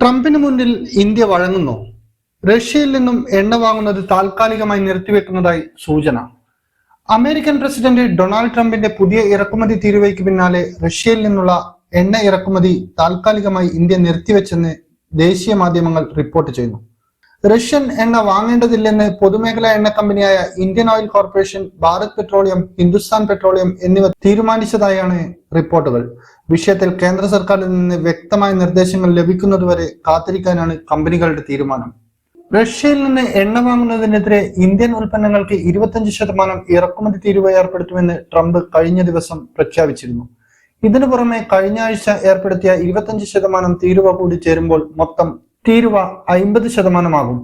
ട്രംപിന് മുന്നിൽ ഇന്ത്യ വഴങ്ങുന്നു. റഷ്യയിൽ നിന്നും എണ്ണ വാങ്ങുന്നത് താൽക്കാലികമായി നിർത്തിവെക്കുന്നതായി സൂചന. അമേരിക്കൻ പ്രസിഡന്റ് ഡൊണാൾഡ് ട്രംപിന്റെ പുതിയ ഇറക്കുമതി തീരുവയ്ക്ക് പിന്നാലെ റഷ്യയിൽ നിന്നുള്ള എണ്ണ ഇറക്കുമതി താൽക്കാലികമായി ഇന്ത്യ നിർത്തിവെച്ചെന്ന് ദേശീയ മാധ്യമങ്ങൾ റിപ്പോർട്ട് ചെയ്യുന്നു. റഷ്യൻ എണ്ണ വാങ്ങേണ്ടതില്ലെന്ന് പൊതുമേഖലാ എണ്ണ കമ്പനിയായ Indian oil corporation Bharat petroleum Hindustan petroleum എന്നിവ തീരുമാനിച്ചതായാണ് റിപ്പോർട്ടുകൾ. വിഷയത്തിൽ കേന്ദ്ര സർക്കാരിൽ നിന്ന് വ്യക്തമായ നിർദ്ദേശങ്ങൾ ലഭിക്കുന്നതുവരെ കാത്തിരിക്കാനാണ് കമ്പനികളുടെ തീരുമാനം. റഷ്യയിൽ നിന്ന് എണ്ണ വാങ്ങുന്നതിനെതിരെ ഇന്ത്യൻ ഉൽപ്പന്നങ്ങൾക്ക് ഇരുപത്തഞ്ച് ശതമാനം ഇറക്കുമതി തീരുവ ഏർപ്പെടുത്തുമെന്ന് ട്രംപ് കഴിഞ്ഞ ദിവസം പ്രഖ്യാപിച്ചിരുന്നു. ഇതിനു പുറമെ കഴിഞ്ഞ ആഴ്ച ഏർപ്പെടുത്തിയ ഇരുപത്തഞ്ച് ശതമാനം തീരുവ കൂടി ചേരുമ്പോൾ മൊത്തം തീരുവ അയിമ്പത് ശതമാനമാകും.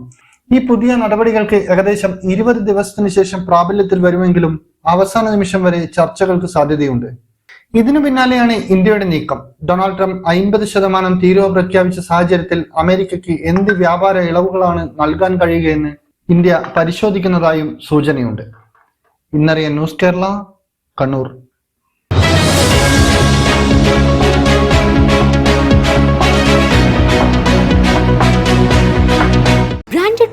ഈ പുതിയ നടപടികൾക്ക് ഏകദേശം ഇരുപത് ദിവസത്തിന് ശേഷം പ്രാബല്യത്തിൽ വരുമെങ്കിലും അവസാന നിമിഷം വരെ ചർച്ചകൾക്ക് സാധ്യതയുണ്ട്. ഇതിനു പിന്നാലെയാണ് ഇന്ത്യയുടെ നീക്കം. ഡൊണാൾഡ് ട്രംപ് അയിമ്പത് ശതമാനം തീരുവ പ്രഖ്യാപിച്ച സാഹചര്യത്തിൽ അമേരിക്കയ്ക്ക് എന്ത് വ്യാപാര ഇളവുകളാണ് നൽകാൻ കഴിയുകയെന്ന് ഇന്ത്യ പരിശോധിക്കുന്നതായും സൂചനയുണ്ട്. ഇന്നറിയ ന്യൂസ് കേരള കണ്ണൂർ.